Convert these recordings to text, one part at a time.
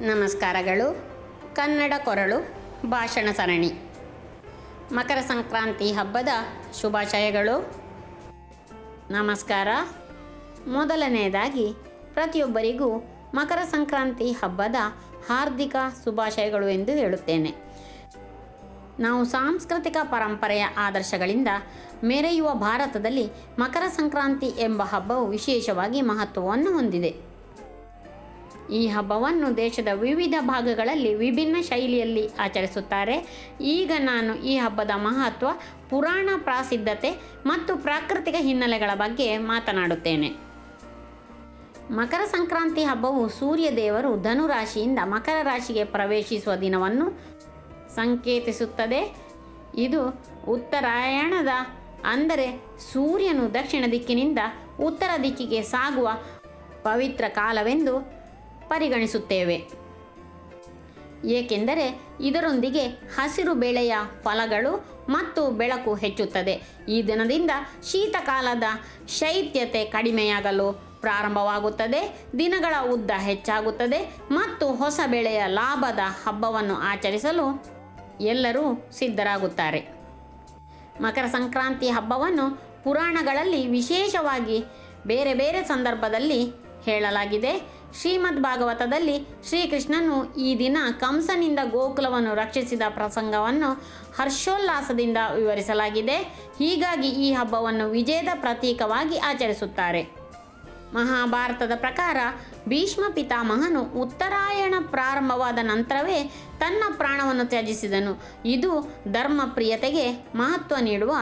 ನಮಸ್ಕಾರಗಳು. ಕನ್ನಡ ಕೊರಳು, ಭಾಷಣ ಸರಣಿ. ಮಕರ ಸಂಕ್ರಾಂತಿ ಹಬ್ಬದ ಶುಭಾಶಯಗಳು. ನಮಸ್ಕಾರ. ಮೊದಲನೆಯದಾಗಿ, ಪ್ರತಿಯೊಬ್ಬರಿಗೂ ಮಕರ ಸಂಕ್ರಾಂತಿ ಹಬ್ಬದ ಹಾರ್ದಿಕ ಶುಭಾಶಯಗಳು ಎಂದು ಹೇಳುತ್ತೇನೆ. ನಾವು ಸಾಂಸ್ಕೃತಿಕ ಪರಂಪರೆಯ ಆದರ್ಶಗಳಿಂದ ಮೆರೆಯುವ ಭಾರತದಲ್ಲಿ ಮಕರ ಸಂಕ್ರಾಂತಿ ಎಂಬ ಹಬ್ಬವು ವಿಶೇಷವಾಗಿ ಮಹತ್ವವನ್ನು ಹೊಂದಿದೆ. ಈ ಹಬ್ಬವನ್ನು ದೇಶದ ವಿವಿಧ ಭಾಗಗಳಲ್ಲಿ ವಿಭಿನ್ನ ಶೈಲಿಯಲ್ಲಿ ಆಚರಿಸುತ್ತಾರೆ. ಈಗ ನಾನು ಈ ಹಬ್ಬದ ಮಹತ್ವ, ಪುರಾಣ ಪ್ರಾಸಿದ್ಧತೆ ಮತ್ತು ಪ್ರಾಕೃತಿಕ ಹಿನ್ನೆಲೆಗಳ ಬಗ್ಗೆ ಮಾತನಾಡುತ್ತೇನೆ. ಮಕರ ಸಂಕ್ರಾಂತಿ ಹಬ್ಬವು ಸೂರ್ಯ ದೇವರು ಧನುರಾಶಿಯಿಂದ ಮಕರ ರಾಶಿಗೆ ಪ್ರವೇಶಿಸುವ ದಿನವನ್ನು ಸಂಕೇತಿಸುತ್ತದೆ. ಇದು ಉತ್ತರಾಯಣದ, ಅಂದರೆ ಸೂರ್ಯನು ದಕ್ಷಿಣ ದಿಕ್ಕಿನಿಂದ ಉತ್ತರ ದಿಕ್ಕಿಗೆ ಸಾಗುವ ಪವಿತ್ರ ಕಾಲವೆಂದು ಪರಿಗಣಿಸುತ್ತೇವೆ. ಏಕೆಂದರೆ ಇದರೊಂದಿಗೆ ಹಸಿರು ಬೆಳೆಯ ಫಲಗಳು ಮತ್ತು ಬೆಳಕು ಹೆಚ್ಚುತ್ತದೆ. ಈ ದಿನದಿಂದ ಶೀತಕಾಲದ ಶೈತ್ಯತೆ ಕಡಿಮೆಯಾಗಲು ಪ್ರಾರಂಭವಾಗುತ್ತದೆ. ದಿನಗಳ ಉದ್ದ ಹೆಚ್ಚಾಗುತ್ತದೆ ಮತ್ತು ಹೊಸ ಬೆಳೆಯ ಲಾಭದ ಹಬ್ಬವನ್ನು ಆಚರಿಸಲು ಎಲ್ಲರೂ ಸಿದ್ಧರಾಗುತ್ತಾರೆ. ಮಕರ ಸಂಕ್ರಾಂತಿ ಹಬ್ಬವನ್ನು ಪುರಾಣಗಳಲ್ಲಿ ವಿಶೇಷವಾಗಿ ಬೇರೆ ಬೇರೆ ಸಂದರ್ಭದಲ್ಲಿ ಹೇಳಲಾಗಿದೆ. ಶ್ರೀಮದ್ ಭಾಗವತದಲ್ಲಿ ಶ್ರೀಕೃಷ್ಣನು ಈ ದಿನ ಕಂಸನಿಂದ ಗೋಕುಲವನ್ನು ರಕ್ಷಿಸಿದ ಪ್ರಸಂಗವನ್ನು ಹರ್ಷೋಲ್ಲಾಸದಿಂದ ವಿವರಿಸಲಾಗಿದೆ. ಹೀಗಾಗಿ ಈ ಹಬ್ಬವನ್ನು ವಿಜಯದ ಪ್ರತೀಕವಾಗಿ ಆಚರಿಸುತ್ತಾರೆ. ಮಹಾಭಾರತದ ಪ್ರಕಾರ ಭೀಷ್ಮ ಪಿತಾಮಹನು ಉತ್ತರಾಯಣ ಪ್ರಾರಂಭವಾದ ನಂತರವೇ ತನ್ನ ಪ್ರಾಣವನ್ನು ತ್ಯಜಿಸಿದನು. ಇದು ಧರ್ಮಪ್ರಿಯತೆಗೆ ಮಹತ್ವ ನೀಡುವ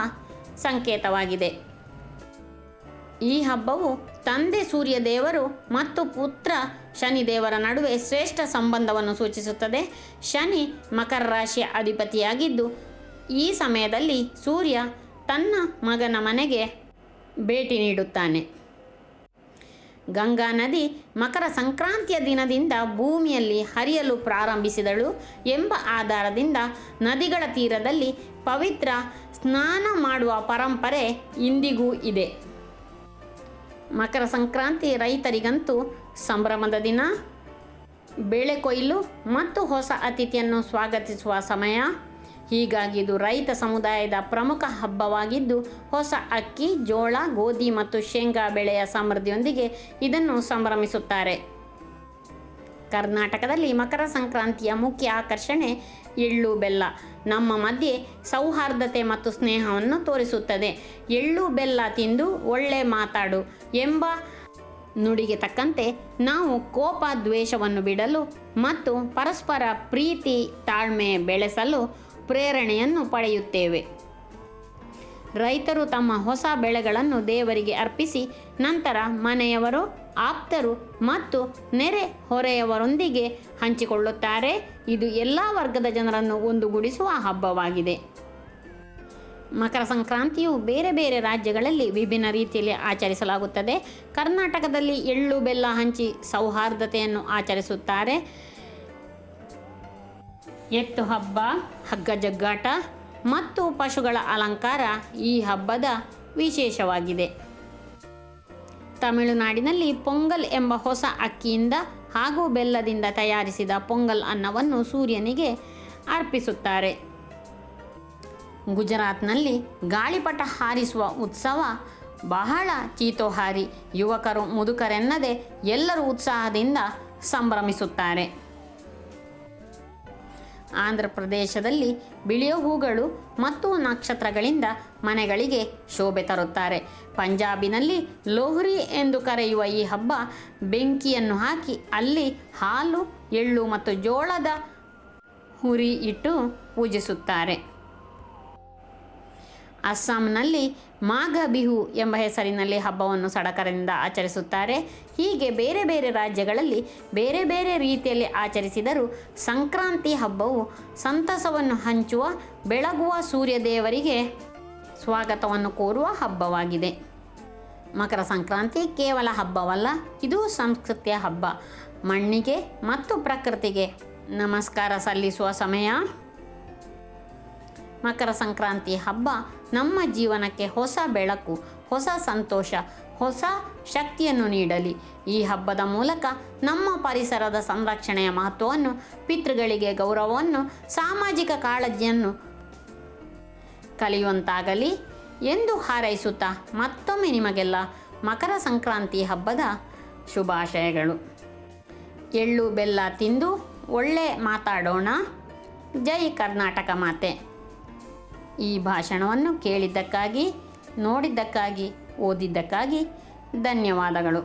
ಸಂಕೇತವಾಗಿದೆ. ಈ ಹಬ್ಬವು ತಂದೆ ಸೂರ್ಯದೇವರು ಮತ್ತು ಪುತ್ರ ಶನಿದೇವರ ನಡುವೆ ಶ್ರೇಷ್ಠ ಸಂಬಂಧವನ್ನು ಸೂಚಿಸುತ್ತದೆ. ಶನಿ ಮಕರ ರಾಶಿಯ ಅಧಿಪತಿಯಾಗಿದ್ದು, ಈ ಸಮಯದಲ್ಲಿ ಸೂರ್ಯ ತನ್ನ ಮಗನ ಮನೆಗೆ ಭೇಟಿ ನೀಡುತ್ತಾನೆ. ಗಂಗಾ ನದಿ ಮಕರ ಸಂಕ್ರಾಂತಿಯ ದಿನದಿಂದ ಭೂಮಿಯಲ್ಲಿ ಹರಿಯಲು ಪ್ರಾರಂಭಿಸಿದಳು ಎಂಬ ಆಧಾರದಿಂದ ನದಿಗಳ ತೀರದಲ್ಲಿ ಪವಿತ್ರ ಸ್ನಾನ ಮಾಡುವ ಪರಂಪರೆ ಇಂದಿಗೂ ಇದೆ. ಮಕರ ಸಂಕ್ರಾಂತಿ ರೈತರಿಗಂತೂ ಸಂಭ್ರಮದ ದಿನ. ಬೆಳೆ ಕೊಯ್ಲು ಮತ್ತು ಹೊಸ ಅತಿಥಿಯನ್ನು ಸ್ವಾಗತಿಸುವ ಸಮಯ. ಹೀಗಾಗಿ ಇದು ರೈತ ಸಮುದಾಯದ ಪ್ರಮುಖ ಹಬ್ಬವಾಗಿದ್ದು, ಹೊಸ ಅಕ್ಕಿ, ಜೋಳ, ಗೋಧಿ ಮತ್ತು ಶೇಂಗಾ ಬೆಳೆಯ ಸಮೃದ್ಧಿಯೊಂದಿಗೆ ಇದನ್ನು ಸಂಭ್ರಮಿಸುತ್ತಾರೆ. ಕರ್ನಾಟಕದಲ್ಲಿ ಮಕರ ಸಂಕ್ರಾಂತಿಯ ಮುಖ್ಯ ಆಕರ್ಷಣೆ ಎಳ್ಳು ಬೆಲ್ಲ. ನಮ್ಮ ಮಧ್ಯೆ ಸೌಹಾರ್ದತೆ ಮತ್ತು ಸ್ನೇಹವನ್ನು ತೋರಿಸುತ್ತದೆ. ಎಳ್ಳು ಬೆಲ್ಲ ತಿಂದು ಒಳ್ಳೆ ಮಾತಾಡು ಎಂಬ ನುಡಿಗೆ ತಕ್ಕಂತೆ ನಾವು ಕೋಪ ದ್ವೇಷವನ್ನು ಬಿಡಲು ಮತ್ತು ಪರಸ್ಪರ ಪ್ರೀತಿ ತಾಳ್ಮೆ ಬೆಳೆಸಲು ಪ್ರೇರಣೆಯನ್ನು ಪಡೆಯುತ್ತೇವೆ. ರೈತರು ತಮ್ಮ ಹೊಸ ಬೆಳೆಗಳನ್ನು ದೇವರಿಗೆ ಅರ್ಪಿಸಿ ನಂತರ ಮನೆಯವರು, ಆಪ್ತರು ಮತ್ತು ನೆರೆ ಹೊರೆಯವರೊಂದಿಗೆ ಹಂಚಿಕೊಳ್ಳುತ್ತಾರೆ. ಇದು ಎಲ್ಲ ವರ್ಗದ ಜನರನ್ನು ಒಂದುಗೂಡಿಸುವ ಹಬ್ಬವಾಗಿದೆ. ಮಕರ ಸಂಕ್ರಾಂತಿಯು ಬೇರೆ ಬೇರೆ ರಾಜ್ಯಗಳಲ್ಲಿ ವಿಭಿನ್ನ ರೀತಿಯಲ್ಲಿ ಆಚರಿಸಲಾಗುತ್ತದೆ. ಕರ್ನಾಟಕದಲ್ಲಿ ಎಳ್ಳು ಬೆಲ್ಲ ಹಂಚಿ ಸೌಹಾರ್ದತೆಯನ್ನು ಆಚರಿಸುತ್ತಾರೆ. ಎತ್ತು ಹಬ್ಬ, ಹಗ್ಗ ಜಗ್ಗಾಟ ಮತ್ತು ಪಶುಗಳ ಅಲಂಕಾರ ಈ ಹಬ್ಬದ ವಿಶೇಷವಾಗಿದೆ. ತಮಿಳುನಾಡಿನಲ್ಲಿ ಪೊಂಗಲ್ ಎಂಬ ಹೊಸ ಅಕ್ಕಿಯಿಂದ ಹಾಗೂ ಬೆಲ್ಲದಿಂದ ತಯಾರಿಸಿದ ಪೊಂಗಲ್ ಅನ್ನವನ್ನು ಸೂರ್ಯನಿಗೆ ಅರ್ಪಿಸುತ್ತಾರೆ. ಗುಜರಾತ್ನಲ್ಲಿ ಗಾಳಿಪಟ ಹಾರಿಸುವ ಉತ್ಸವ ಬಹಳ ಚೀತೋಹಾರಿ. ಯುವಕರು ಮುದುಕರೆನ್ನದೆ ಎಲ್ಲರೂ ಉತ್ಸಾಹದಿಂದ ಸಂಭ್ರಮಿಸುತ್ತಾರೆ. ಆಂಧ್ರ ಪ್ರದೇಶದಲ್ಲಿ ಬಿಳಿಯ ಹೂಗಳು ಮತ್ತು ನಕ್ಷತ್ರಗಳಿಂದ ಮನೆಗಳಿಗೆ ಶೋಭೆ ತರುತ್ತಾರೆ. ಪಂಜಾಬಿನಲ್ಲಿ ಲೋಹ್ರಿ ಎಂದು ಕರೆಯುವ ಈ ಹಬ್ಬ ಬೆಂಕಿಯನ್ನು ಹಾಕಿ ಅಲ್ಲಿ ಹಾಲು, ಎಳ್ಳು ಮತ್ತು ಜೋಳದ ಹುರಿ ಇಟ್ಟು ಪೂಜಿಸುತ್ತಾರೆ. ಅಸ್ಸಾಂನಲ್ಲಿ ಮಾಘ ಬಿಹು ಎಂಬ ಹೆಸರಿನಲ್ಲಿ ಹಬ್ಬವನ್ನು ಸಡಗರದಿಂದ ಆಚರಿಸುತ್ತಾರೆ. ಹೀಗೆ ಬೇರೆ ಬೇರೆ ರಾಜ್ಯಗಳಲ್ಲಿ ಬೇರೆ ಬೇರೆ ರೀತಿಯಲ್ಲಿ ಆಚರಿಸಿದರೂ ಸಂಕ್ರಾಂತಿ ಹಬ್ಬವು ಸಂತಸವನ್ನು ಹಂಚುವ, ಬೆಳಗುವ ಸೂರ್ಯದೇವರಿಗೆ ಸ್ವಾಗತವನ್ನು ಕೋರುವ ಹಬ್ಬವಾಗಿದೆ. ಮಕರ ಸಂಕ್ರಾಂತಿ ಕೇವಲ ಹಬ್ಬವಲ್ಲ, ಇದು ಸಂಸ್ಕೃತಿಯ ಹಬ್ಬ. ಮಣ್ಣಿಗೆ ಮತ್ತು ಪ್ರಕೃತಿಗೆ ನಮಸ್ಕಾರ ಸಲ್ಲಿಸುವ ಸಮಯ. ಮಕರ ಸಂಕ್ರಾಂತಿ ಹಬ್ಬ ನಮ್ಮ ಜೀವನಕ್ಕೆ ಹೊಸ ಬೆಳಕು, ಹೊಸ ಸಂತೋಷ, ಹೊಸ ಶಕ್ತಿಯನ್ನು ನೀಡಲಿ. ಈ ಹಬ್ಬದ ಮೂಲಕ ನಮ್ಮ ಪರಿಸರದ ಸಂರಕ್ಷಣೆಯ ಮಹತ್ವವನ್ನು, ಪಿತೃಗಳಿಗೆ ಗೌರವವನ್ನು, ಸಾಮಾಜಿಕ ಕಾಳಜಿಯನ್ನು ಕಲಿಯುವಂತಾಗಲಿ ಎಂದು ಹಾರೈಸುತ್ತಾ ಮತ್ತೊಮ್ಮೆ ನಿಮಗೆಲ್ಲ ಮಕರ ಸಂಕ್ರಾಂತಿ ಹಬ್ಬದ ಶುಭಾಶಯಗಳು. ಎಳ್ಳು, ಬೆಲ್ಲ ತಿಂದು ಒಳ್ಳೆ ಮಾತಾಡೋಣ. ಜೈ ಕರ್ನಾಟಕ ಮಾತೆ. ಈ ಭಾಷಣವನ್ನು ಕೇಳಿದ್ದಕ್ಕಾಗಿ ನೋಡಿದ್ದಕ್ಕಾಗಿ ಓದಿದ್ದಕ್ಕಾಗಿ ಧನ್ಯವಾದಗಳು.